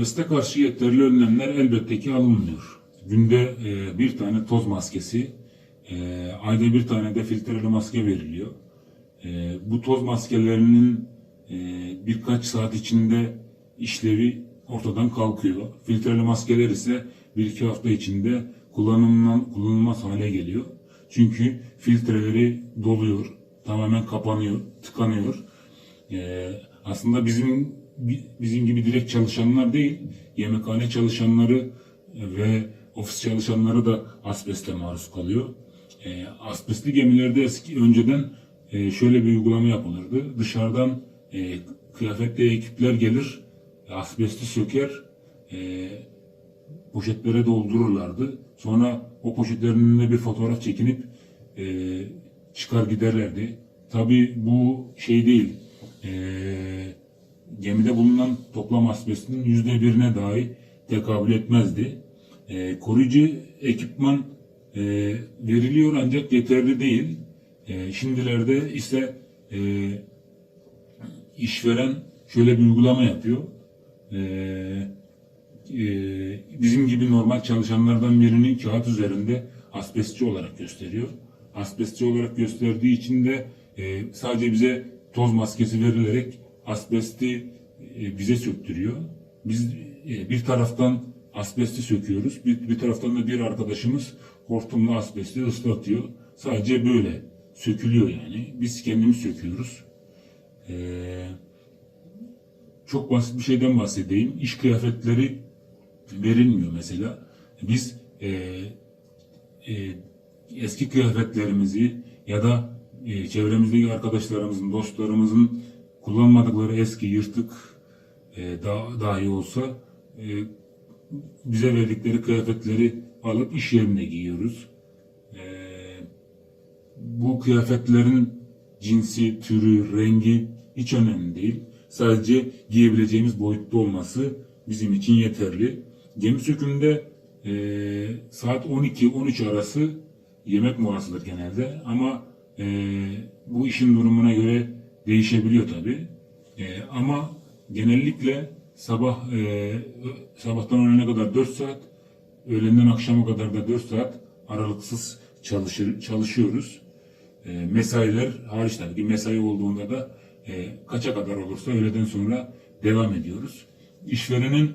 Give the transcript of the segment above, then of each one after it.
Asbeste karşı yeterli önlemler elbette ki alınmıyor. Günde e, bir tane toz maskesi, e, ayda bir tane de filtreli maske veriliyor. E, bu toz maskelerinin e, birkaç saat içinde işlevi ortadan kalkıyor. Filtreli maskeler ise bir iki hafta içinde kullanımdan kullanılmaz hale geliyor. Çünkü filtreleri doluyor, tamamen kapanıyor, tıkanıyor. Ee, aslında bizim bi- bizim gibi direkt çalışanlar değil, yemekhane çalışanları ve ofis çalışanları da asbeste maruz kalıyor. Ee, asbestli gemilerde eski önceden e, şöyle bir uygulama yapılırdı. Dışarıdan e, kıyafetli ekipler gelir, asbesti söker, e, poşetlere doldururlardı. Sonra o poşetlerin önüne bir fotoğraf çekinip e, çıkar giderlerdi. Tabi bu şey değil. E, gemide bulunan toplam asbestin yüzde birine dahi tekabül etmezdi. E, koruyucu ekipman e, veriliyor ancak yeterli değil. E, şimdilerde ise e, işveren şöyle bir uygulama yapıyor. E, e, bizim gibi normal çalışanlardan birini kağıt üzerinde asbestçi olarak gösteriyor. Asbestçi olarak gösterdiği için de e, sadece bize toz maskesi verilerek asbesti e, bize söktürüyor. Biz e, bir taraftan asbesti söküyoruz, bir, bir taraftan da bir arkadaşımız hortumla asbesti ıslatıyor. Sadece böyle sökülüyor yani. Biz kendimiz söküyoruz. Eee çok basit bir şeyden bahsedeyim. İş kıyafetleri verilmiyor mesela. Biz e, e, eski kıyafetlerimizi ya da e, çevremizdeki arkadaşlarımızın, dostlarımızın kullanmadıkları eski yırtık e, da, dahi olsa e, bize verdikleri kıyafetleri alıp iş yerine giyiyoruz. E, bu kıyafetlerin cinsi, türü, rengi hiç önemli değil. Sadece giyebileceğimiz boyutta olması bizim için yeterli. Gemi sökümünde e, saat 12-13 arası yemek molasıdır genelde ama e, bu işin durumuna göre değişebiliyor tabi. E, ama genellikle sabah e, sabahtan öğlene kadar 4 saat, öğlenden akşama kadar da 4 saat aralıksız çalışır, çalışıyoruz. E, mesailer hariç tabii ki mesai olduğunda da e, kaça kadar olursa öğleden sonra devam ediyoruz. İşverenin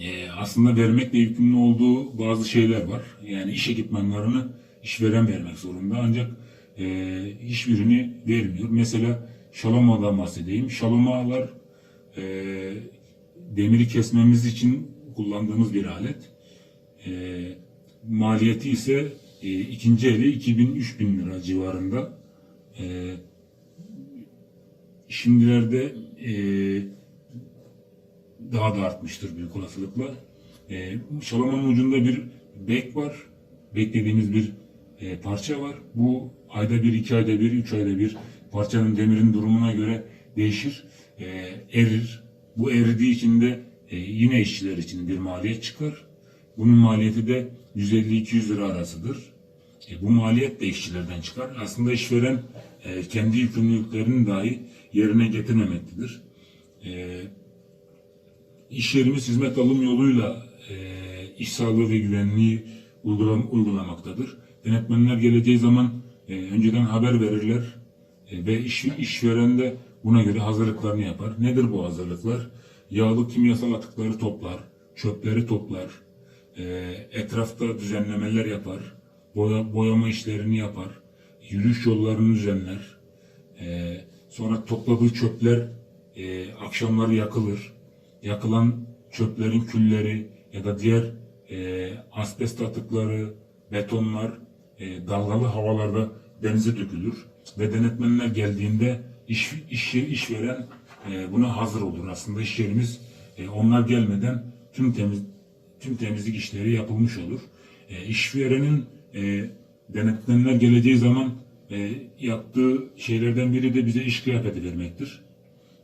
e, aslında vermekle yükümlü olduğu bazı şeyler var. Yani iş ekipmanlarını işveren vermek zorunda ancak e, hiçbirini vermiyor. Mesela şalomadan bahsedeyim. Şalomalar e, demiri kesmemiz için kullandığımız bir alet. E, maliyeti ise e, ikinci eli 2000-3000 lira civarında. E, şimdilerde e, daha da artmıştır büyük olasılıkla. E, şalamanın ucunda bir bek var. Beklediğimiz bir e, parça var. Bu ayda bir, iki ayda bir, üç ayda bir parçanın demirin durumuna göre değişir. E, erir. Bu eridiği için de e, yine işçiler için bir maliyet çıkar. Bunun maliyeti de 150-200 lira arasıdır. E, bu maliyet de işçilerden çıkar. Aslında işveren e, kendi yükümlülüklerini dahi yerine getirmemektedir. E, iş yerimiz hizmet alım yoluyla e, iş sağlığı ve güvenliği uygulam, uygulamaktadır. Denetmenler geleceği zaman e, önceden haber verirler e, ve iş, işveren de buna göre hazırlıklarını yapar. Nedir bu hazırlıklar? Yağlı kimyasal atıkları toplar, çöpleri toplar, e, etrafta düzenlemeler yapar, boya, boyama işlerini yapar, yürüyüş yollarını düzenler. E, sonra topladığı çöpler e, akşamları yakılır. Yakılan çöplerin külleri ya da diğer e, asbest atıkları, betonlar e, dalgalı havalarda denize dökülür ve denetmenler geldiğinde iş, iş işveren e, buna hazır olur. Aslında iş yerimiz e, onlar gelmeden tüm temiz tüm temizlik işleri yapılmış olur. E, işverenin e, denetmenler geleceği zaman e, yaptığı şeylerden biri de bize iş kıyafeti vermektir.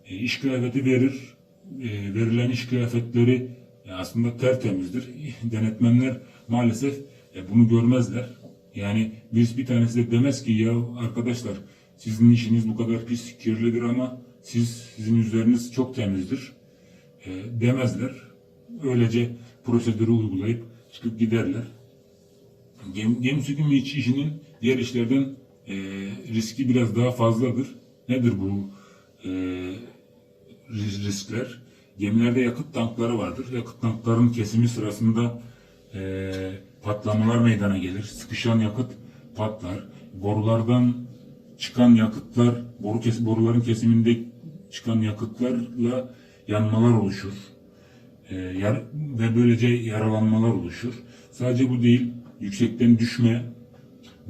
E, iş kıyafeti verir. E, verilen iş kıyafetleri e, aslında tertemizdir. Denetmenler maalesef e, bunu görmezler. Yani biz bir tanesi de demez ki ya arkadaşlar sizin işiniz bu kadar pis kirlidir ama siz sizin üzeriniz çok temizdir. e, demezler. Öylece prosedürü uygulayıp çıkıp giderler. Gemi, gemi sökümü iç işinin diğer işlerden e, riski biraz daha fazladır. Nedir bu e, ris- riskler? Gemilerde yakıt tankları vardır. Yakıt tankların kesimi sırasında e, patlamalar meydana gelir. Sıkışan yakıt patlar. Borulardan çıkan yakıtlar, boru kes, boruların kesiminde çıkan yakıtlarla yanmalar oluşur. E, yar- ve böylece yaralanmalar oluşur. Sadece bu değil, yüksekten düşme,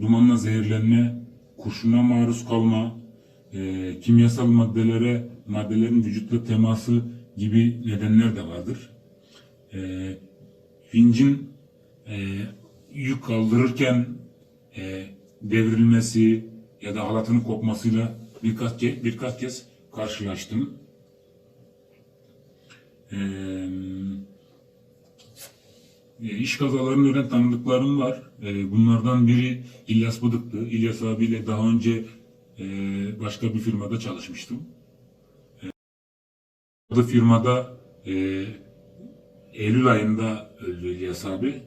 dumanla zehirlenme, kurşuna maruz kalma, e, kimyasal maddelere, maddelerin vücutla teması gibi nedenler de vardır. E, vincin e, yük kaldırırken e, devrilmesi ya da halatının kopmasıyla birkaç ke- birkaç kez karşılaştım. Eee e, iş kazalarını ölen tanıdıklarım var. E, bunlardan biri İlyas Bıdık'tı. İlyas abiyle daha önce e, başka bir firmada çalışmıştım. E, firmada e, Eylül ayında öldü İlyas abi.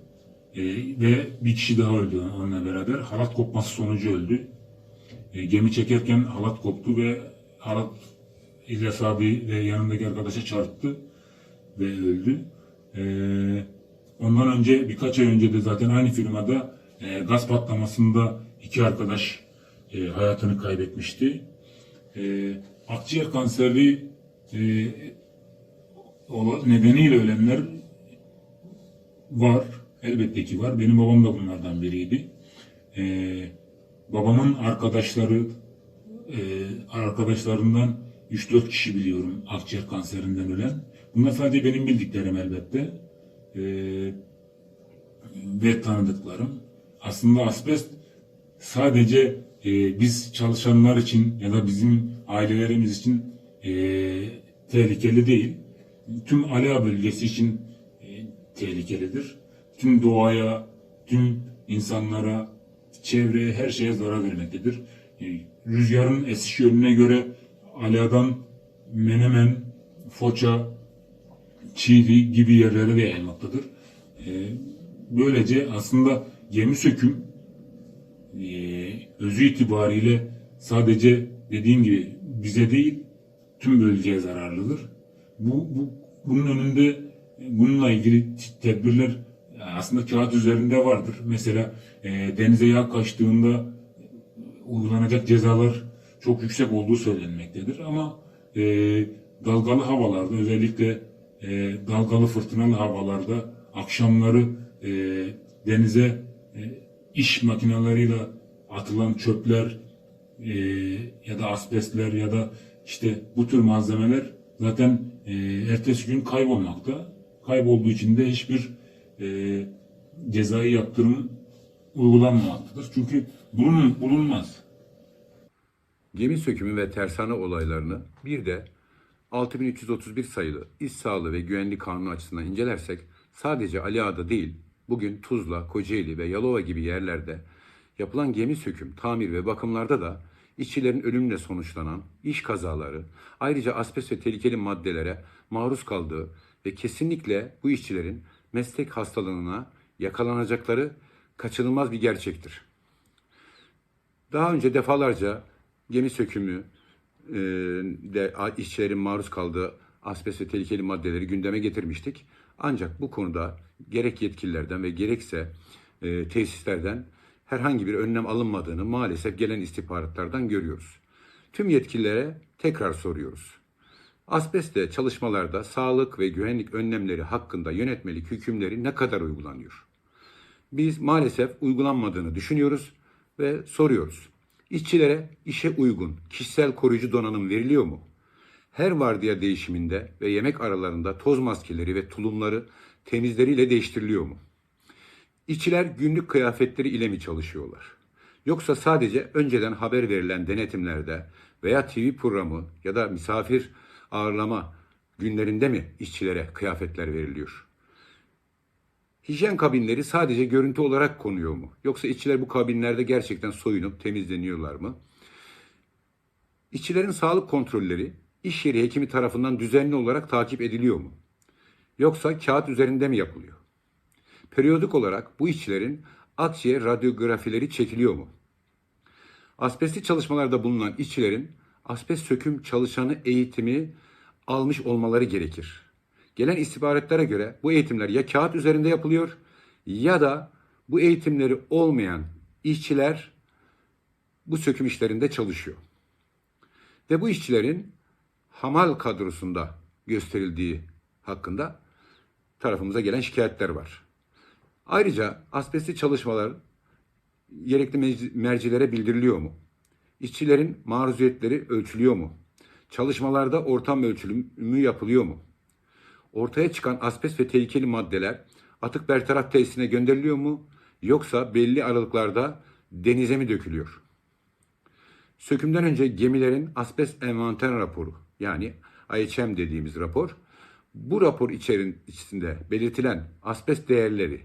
E, ve bir kişi daha öldü onunla beraber. Halat kopması sonucu öldü. E, gemi çekerken halat koptu ve halat İlyas abi ve yanındaki arkadaşa çarptı ve öldü. Ee, ondan önce birkaç ay önce de zaten aynı firmada e, gaz patlamasında iki arkadaş e, hayatını kaybetmişti. E, akciğer kanseri e, nedeniyle ölenler var. Elbette ki var. Benim babam da bunlardan biriydi. E, babamın arkadaşları e, arkadaşlarından 3-4 kişi biliyorum akciğer kanserinden ölen. Bunlar sadece benim bildiklerim elbette. E, ve tanıdıklarım. Aslında asbest sadece e, biz çalışanlar için ya da bizim ailelerimiz için e, tehlikeli değil. Tüm Ala bölgesi için e, tehlikelidir. Tüm doğaya, tüm insanlara, çevreye, her şeye zarar vermektedir. E, rüzgarın esiş yönüne göre Ala'dan Menemen, Foça, Çiğli gibi yerlere de yayılmaktadır. E, böylece aslında gemi söküm e, özü itibariyle sadece dediğim gibi bize değil tüm bölgeye zararlıdır. Bu, bu bunun önünde bununla ilgili tedbirler e, aslında kağıt üzerinde vardır. Mesela e, denize yağ kaçtığında uygulanacak cezalar çok yüksek olduğu söylenmektedir. Ama e, dalgalı havalarda özellikle e, dalgalı fırtınalı havalarda akşamları e, denize e, iş makineleriyle atılan çöpler e, ya da asbestler ya da işte bu tür malzemeler zaten e, ertesi gün kaybolmakta. Kaybolduğu için de hiçbir e, cezai yaptırım uygulanmamaktadır. Çünkü bulun, bulunmaz. Gemi sökümü ve tersane olaylarını bir de 6331 sayılı İş Sağlığı ve Güvenlik Kanunu açısından incelersek sadece Ali Ağa'da değil, bugün Tuzla, Kocaeli ve Yalova gibi yerlerde yapılan gemi söküm, tamir ve bakımlarda da işçilerin ölümle sonuçlanan iş kazaları, ayrıca asbest ve tehlikeli maddelere maruz kaldığı ve kesinlikle bu işçilerin meslek hastalığına yakalanacakları kaçınılmaz bir gerçektir. Daha önce defalarca gemi sökümü e, de işçilerin maruz kaldığı asbest ve tehlikeli maddeleri gündeme getirmiştik. Ancak bu konuda gerek yetkililerden ve gerekse e, tesislerden herhangi bir önlem alınmadığını maalesef gelen istihbaratlardan görüyoruz. Tüm yetkililere tekrar soruyoruz. Asbestle çalışmalarda sağlık ve güvenlik önlemleri hakkında yönetmelik hükümleri ne kadar uygulanıyor? Biz maalesef uygulanmadığını düşünüyoruz ve soruyoruz. İşçilere işe uygun kişisel koruyucu donanım veriliyor mu? Her vardiya değişiminde ve yemek aralarında toz maskeleri ve tulumları temizleriyle değiştiriliyor mu? İşçiler günlük kıyafetleri ile mi çalışıyorlar? Yoksa sadece önceden haber verilen denetimlerde veya TV programı ya da misafir ağırlama günlerinde mi işçilere kıyafetler veriliyor? Hijyen kabinleri sadece görüntü olarak konuyor mu? Yoksa işçiler bu kabinlerde gerçekten soyunup temizleniyorlar mı? İşçilerin sağlık kontrolleri iş yeri hekimi tarafından düzenli olarak takip ediliyor mu? Yoksa kağıt üzerinde mi yapılıyor? Periyodik olarak bu işçilerin akciğer radyografileri çekiliyor mu? Asbestli çalışmalarda bulunan işçilerin asbest söküm çalışanı eğitimi almış olmaları gerekir. Gelen istihbaratlara göre bu eğitimler ya kağıt üzerinde yapılıyor ya da bu eğitimleri olmayan işçiler bu söküm işlerinde çalışıyor. Ve bu işçilerin hamal kadrosunda gösterildiği hakkında tarafımıza gelen şikayetler var. Ayrıca asbestli çalışmalar gerekli mercilere bildiriliyor mu? İşçilerin maruziyetleri ölçülüyor mu? Çalışmalarda ortam ölçümü yapılıyor mu? Ortaya çıkan asbest ve tehlikeli maddeler atık bertaraf tesisine gönderiliyor mu? Yoksa belli aralıklarda denize mi dökülüyor? Sökümden önce gemilerin asbest envanter raporu yani IHM dediğimiz rapor bu rapor içerin, içinde belirtilen asbest değerleri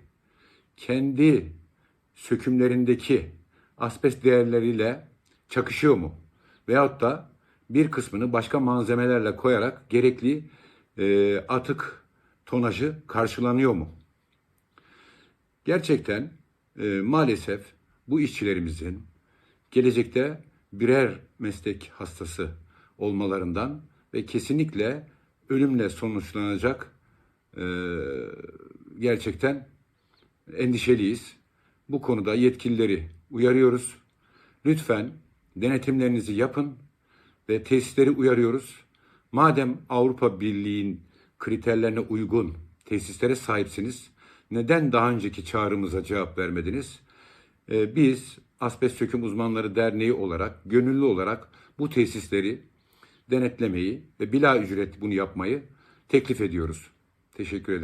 kendi sökümlerindeki asbest değerleriyle çakışıyor mu? Veyahut da bir kısmını başka malzemelerle koyarak gerekli e, atık tonajı karşılanıyor mu? Gerçekten e, maalesef bu işçilerimizin gelecekte birer meslek hastası olmalarından ve kesinlikle ölümle sonuçlanacak e, gerçekten endişeliyiz. Bu konuda yetkilileri uyarıyoruz. Lütfen denetimlerinizi yapın ve tesisleri uyarıyoruz. Madem Avrupa Birliği'nin kriterlerine uygun tesislere sahipsiniz, neden daha önceki çağrımıza cevap vermediniz? Ee, biz Asbest Söküm Uzmanları Derneği olarak, gönüllü olarak bu tesisleri denetlemeyi ve bila ücret bunu yapmayı teklif ediyoruz. Teşekkür ederim.